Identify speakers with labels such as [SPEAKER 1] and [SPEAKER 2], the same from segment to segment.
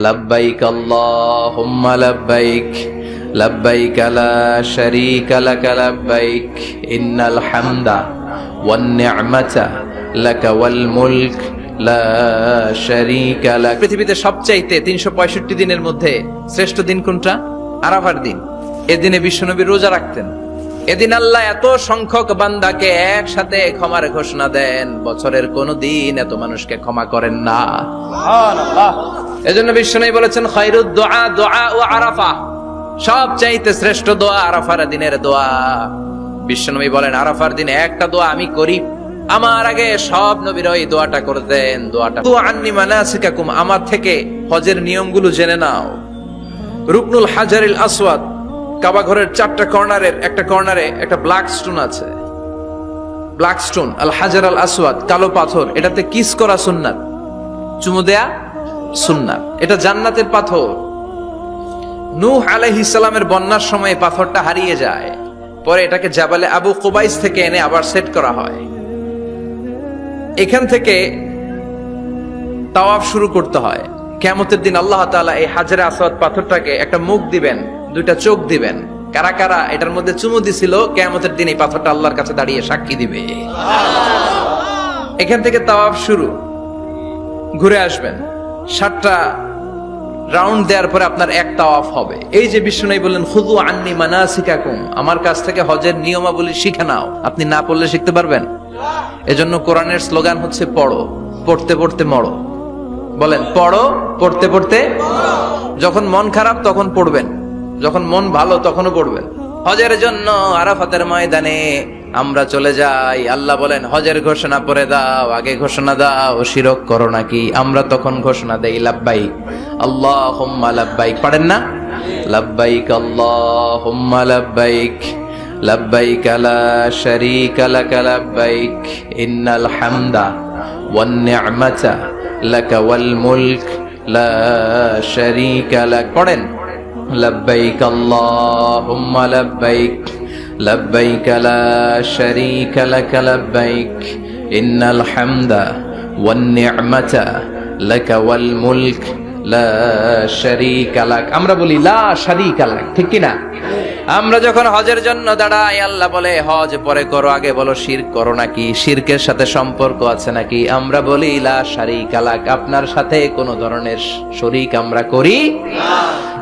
[SPEAKER 1] لبيك اللهم لبيك لبيك لا شريك لك لبيك إن الحمد والنعمة لك والملك لا شريك لك পৃথিবীতে সবচাইতে তিনশো পঁয়ষট্টি দিনের মধ্যে শ্রেষ্ঠ দিন কোনটা আরাফার দিন এদিনে বিশ্বনবী রোজা রাখতেন এদিন আল্লাহ এত সংখ্যক বান্দাকে একসাথে ক্ষমার ঘোষণা দেন বছরের কোন দিন এত মানুষকে ক্ষমা করেন না। এজন্য বিশ্বনবী বলেছেন খায়রুদ দোয়া দোয়া ও আরাফা। সব চাইতে শ্রেষ্ঠ দোয়া আরাফার দিনের দোয়া। বিশ্বনবী বলেন আরাফার দিনে একটা দোয়া আমি করি। আমার আগে সব নবীর ওই দোয়াটা করতেন দোয়াটা। দোয়া আন্নি মানাসিকাকুম আমার থেকে হজের নিয়মগুলো জেনে নাও। রুকনুল হাজারিল আসওয়াদ কাবা ঘরের চারটা কর্নারের একটা কর্নারে একটা ব্ল্যাক স্টোন আছে। ব্ল্যাক স্টোন, আল হাজার আল আসওয়াদ, কালো পাথর, এটাতে কিস করা সুন্নাত। চুমু দেয়া সুন্নাত। এটা জান্নাতের পাথর। নূহ আলাইহিস সালামের বন্যার সময় পাথরটা হারিয়ে যায়। পরে এটাকে জাবালে আবু কুবাইস থেকে এনে আবার সেট করা হয়। এখান থেকে তাওয়াফ শুরু করতে হয়। কেমতের দিন আল্লাহ তাআলা এই হাজারে আসওয়াদ পাথরটাকে একটা মুখ দিবেন। দুইটা চোখ দিবেন। কারা কারা এটার মধ্যে চুমু দিছিল কেমতের দিন এই পাথরটা আল্লাহর কাছে দাঁড়িয়ে সাক্ষী দিবে। এখান থেকে তাওয়াব শুরু। ঘুরে আসবেন। সাতটা রাউন্ড দেওয়ার পরে আপনার এক তাওয়াফ হবে। এই যে বিষ্ণু বললেন খুদু আন্নি মানাসিকাকুম। আমার কাছ থেকে হজের নিয়মাবলী শিখে নাও। আপনি না পড়লে শিখতে পারবেন? এজন্য কোরআনের স্লোগান হচ্ছে, পড়ো, পড়তে পড়তে মরো। বলেন, পড়ো, পড়তে পড়তে যখন মন খারাপ, তখন পড়বেন। যখন মন ভালো, তখনও পড়বেন হজের জন্য আরাফাতের ময়দানে আমরা চলে যাই। আল্লাহ বলেন, হজের ঘোষণা পরে দাও, আগে ঘোষণা দাও, শিরক করো নাকি? আমরা তখন ঘোষণা দেই লাব্বাই আল্লাহ হুম্মা লাব্বাইক। পারেন না? লাব্বাইক আল্লাহ হুম্মা লাব্বাইক। লাব্বাইক, লা শারীকা লাক ইন্নাল হামদা ওয়ান নি'মাতা লাক ওয়াল মুলক। লা পড়েন لبيك اللهم لبيك لبيك لا شريك لك لبيك إن الحمد والنعمة لك والملك لا شريك لك আমরা বলি লা শারীকা লাক ঠিক কি না আমরা যখন হজের জন্য দাঁড়াই আল্লাহ বলে হজ পরে করো আগে বলো শির করো নাকি শিরকের সাথে সম্পর্ক আছে নাকি আমরা বলি লা শারীকা লাক আপনার সাথে কোনো ধরনের শরীক আমরা করি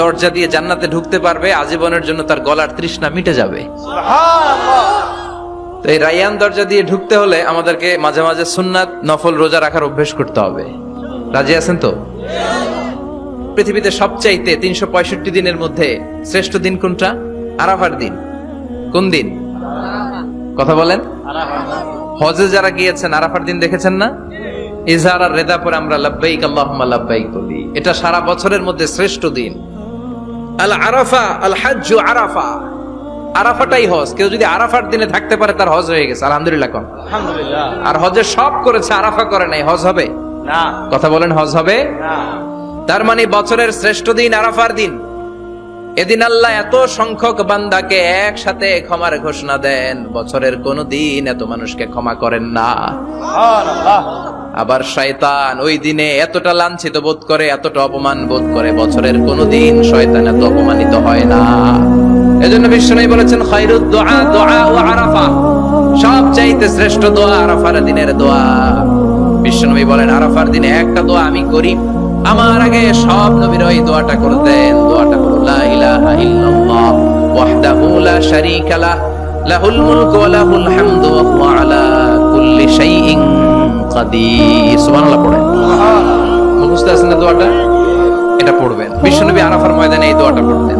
[SPEAKER 1] দরজা দিয়ে জান্নাতে ঢুকতে পারবে আজীবনের জন্য তার গলার তৃষ্ণা মিটে যাবে। তো এই রায়ান দরজা দিয়ে ঢুকতে হলে আমাদেরকে মাঝে মাঝে সুন্নাত নফল রোজা রাখার অভ্যেস করতে হবে। রাজি আছেন তো? পৃথিবীতে সবচাইতে তিনশো পঁয়ষট্টি দিনের মধ্যে শ্রেষ্ঠ দিন কোনটা? আরাফার দিন। কোন দিন? কথা বলেন। হজে যারা গিয়েছেন আরাফার দিন দেখেছেন না? ইজহার আর রেদা পরে আমরা লাব্বাইক আল্লাহুম্মা লাব্বাইক বলি। এটা সারা বছরের মধ্যে শ্রেষ্ঠ দিন। আল আরাফা আল হাজ্জু আরাফা। আরাফাটাই হজ। কেউ যদি আরাফার দিনে থাকতে পারে তার হজ হয়ে গেছে। আলহামদুলিল্লাহ কোন।
[SPEAKER 2] আলহামদুলিল্লাহ।
[SPEAKER 1] আর হজে সব করেছে আরাফা করে নাই। হজ হবে?
[SPEAKER 2] না।
[SPEAKER 1] কথা বলেন হজ হবে?
[SPEAKER 2] না।
[SPEAKER 1] তার মানে বছরের শ্রেষ্ঠ দিন আরাফার দিন। এদিন আল্লাহ এত সংখ্যক বান্দাকে একসাথে ক্ষমার ঘোষণা দেন। বছরের কোন দিন এত মানুষকে ক্ষমা করেন না। আবার শয়তান ওই দিনে এতটা লাঞ্ছিত বোধ করে, এতটা অপমান বোধ করে, বছরের কোন দিন শয়তান এত অপমানিত হয় না। এজন্য বিষ্ণু বলেছেন, খায়রুদ দোয়া দোয়া ও আরাফা। সব চাইতে শ্রেষ্ঠ দোয়া আরাফার দিনের দোয়া। বিশ্বনবী বলেন, আরাফার দিনে একটা দোয়া আমি করি। আমার আগে সব নবীর ওই দোয়াটা করতেন। দোয়াটা হলো, লা ইলাহা ইল্লাল্লাহ ওয়াহদাহু লা শারীকা লাহ, লাহুল মুলকু ওয়া লাহুল হামদু ওয়া হুয়া আলা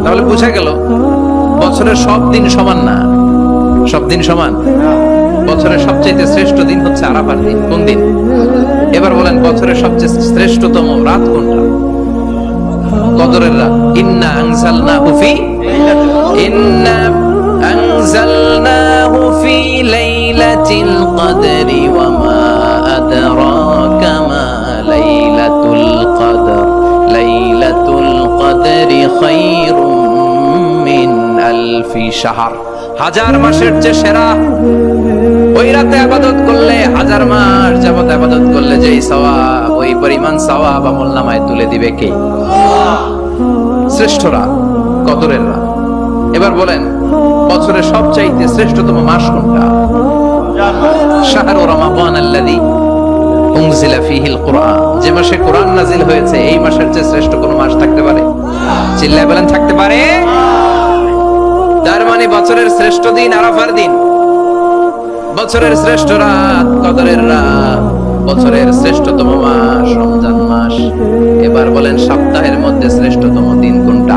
[SPEAKER 1] তাহলে বোঝা গেল, বছরের সব দিন সমান না। সব দিন সমান? বছরের সবচেয়ে শ্রেষ্ঠ দিন হচ্ছে আরাফার দিন। কোন দিন? এবার বলেন, বছরের সবচেয়ে শ্রেষ্ঠতম রাত কোনটা? কদরের মিন আলফি শাহর। হাজার মাসের চেয়ে সেরা, ওই রাতে আবাদত করলে, হাজার মাস যাবত আবাদত করলে যেই সওয়াব, ওই পরিমাণ সওয়াব আমল নামায় তুলে দিবে কে? শ্রেষ্ঠরা কদরের রাত। এবার বলেন, বছরের সবচাইতে শ্রেষ্ঠতম মাস কোনটা? শাহরু রমাদান আল্লাযী উনজিলা যে মাসে কোরআন নাজিল হয়েছে, এই মাসের চেয়ে শ্রেষ্ঠ কোন মাস থাকতে পারে? চিল্লায় বলেন, থাকতে পারে? তার মানে বছরের শ্রেষ্ঠ দিন আরাফার দিন। বছরের শ্রেষ্ঠ রাত, কদরের রাত, বছরের শ্রেষ্ঠতম মাস, রমজান মাস। এবার বলেন, সপ্তাহের মধ্যে শ্রেষ্ঠতম দিন কোনটা?